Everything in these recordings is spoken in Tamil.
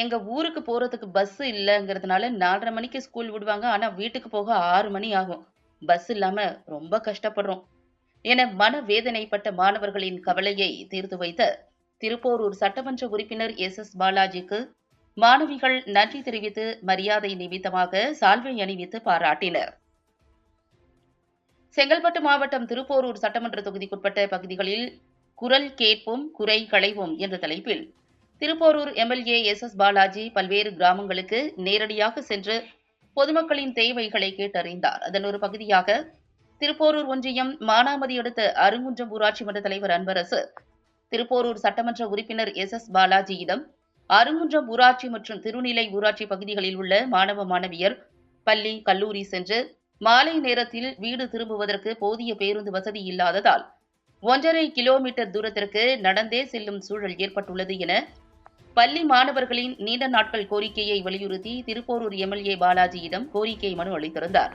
எங்க ஊருக்கு போறதுக்கு பஸ் இல்லைங்கிறதுனால நாலரை மணிக்கு ஸ்கூல் விடுவாங்க. ஆனா வீட்டுக்கு போக ஆறு மணி ஆகும். பஸ் இல்லாம ரொம்ப கஷ்டப்படுறோம். என மன வேதனைப்பட்ட மாணவர்களின் கவலையை தீர்த்து வைத்த திருப்போரூர் சட்டமன்ற உறுப்பினர் எஸ். எஸ். பாலாஜிக்கு மாணவிகள் நன்றி தெரிவித்து மரியாதை நிமித்தமாக சால்வை அணிவித்து பாராட்டினர். செங்கல்பட்டு மாவட்டம் திருப்போரூர் சட்டமன்ற தொகுதிக்குட்பட்ட பகுதிகளில் குரல் கேட்போம் குறை களைவோம் என்ற தலைப்பில் Thiruporur MLA S. S. Balaji பல்வேறு கிராமங்களுக்கு நேரடியாக சென்று பொதுமக்களின் தேவைகளை கேட்டறிந்தார். அதன் ஒரு பகுதியாக திருப்போரூர் ஒன்றியம் மானாமதி அடுத்த அருங்குன்றம் ஊராட்சி மன்ற தலைவர் அன்பரசு திருப்போரூர் சட்டமன்ற உறுப்பினர் எஸ். எஸ். பாலாஜியிடம் அருங்குன்றம் ஊராட்சி மற்றும் திருநிலை ஊராட்சி பகுதிகளில் உள்ள மாணவ மாணவியர் பள்ளி, கல்லூரி சென்று மாலை நேரத்தில் வீடு திரும்புவதற்கு போதிய பேருந்து வசதி இல்லாததால் ஒன்றரை கிலோமீட்டர் தூரத்திற்கு நடந்தே செல்லும் சூழல் ஏற்பட்டுள்ளது என பள்ளி மாணவர்களின் நீண்ட நாட்கள் கோரிக்கையை வலியுறுத்தி திருப்போரூர் எம்எல்ஏ பாலாஜியிடம் கோரிக்கை மனு அளித்திருந்தார்.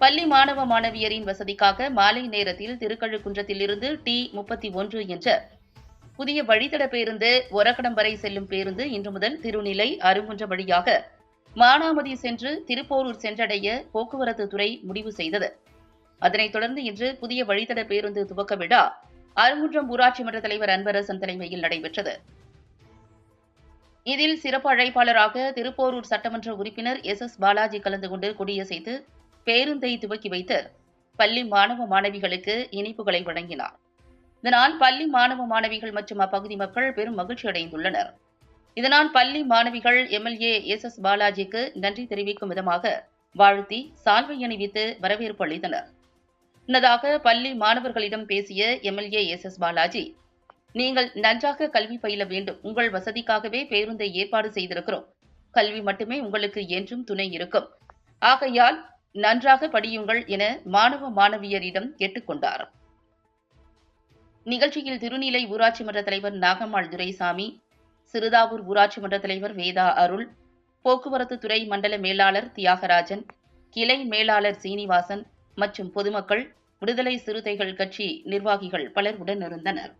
பள்ளி மாணவ மாணவியரின் வசதிக்காக மாலை நேரத்தில் திருக்கழுக்குன்றத்திலிருந்து டி முப்பத்தி ஒன்று என்ற புதிய வழித்தட பேருந்து ஒரகடம் வரை செல்லும் பேருந்து இன்று முதல் திருநிலை அருங்குன்றம் வழியாக மானாமதி சென்று திருப்போரூர் சென்றடைய போக்குவரத்து துறை முடிவு செய்தது. அதனைத் தொடர்ந்து இன்று புதிய வழித்தட பேருந்து துவக்க விழா அருங்குன்றம் ஊராட்சி மன்ற தலைவர் அன்பரசன் தலைமையில் நடைபெற்றது. இதில் சிறப்பு அழைப்பாளராக திருப்போரூர் சட்டமன்ற உறுப்பினர் எஸ். எஸ். பாலாஜி கலந்து கொண்டு கொடியசைத்து பேருந்தை துவக்கி வைத்து பள்ளி மாணவ மாணவிகளுக்கு இனிப்புகளை வழங்கினார். இதனால் பள்ளி மாணவ மாணவிகள் மற்றும் அப்பகுதி மக்கள் பெரும் மகிழ்ச்சி அடைந்துள்ளனர். இதனால் பள்ளி மாணவிகள் எம்எல்ஏ எஸ். எஸ். பாலாஜிக்கு நன்றி தெரிவிக்கும் விதமாக வாழ்த்தி சால்வை அணிவித்து வரவேற்பு அளித்தனர். முன்னதாக பள்ளி மாணவர்களிடம் பேசிய எம்எல்ஏ எஸ். எஸ். பாலாஜி நீங்கள் நன்றாக கல்வி பயில வேண்டும். உங்கள் வசதிக்காகவே பேருந்தை ஏற்பாடு செய்திருக்கிறோம். கல்வி மட்டுமே உங்களுக்கு என்றும் துணை இருக்கும். ஆகையால் நன்றாக படியுங்கள் என மாணவ மாணவியரிடம் கேட்டுக்கொண்டார் நிகழ்ச்சியில் திருநிலை ஊராட்சி மன்ற தலைவர் நாகம்மாள் துரைசாமி, சிறுதாவூர் ஊராட்சி மன்ற தலைவர் வேதா அருள், போக்குவரத்து துறை மண்டல மேலாளர் தியாகராஜன், கிளை மேலாளர் சீனிவாசன் மற்றும் பொதுமக்கள், விடுதலை சிறுத்தைகள் கட்சி நிர்வாகிகள் பலர் உடனிருந்தனர்.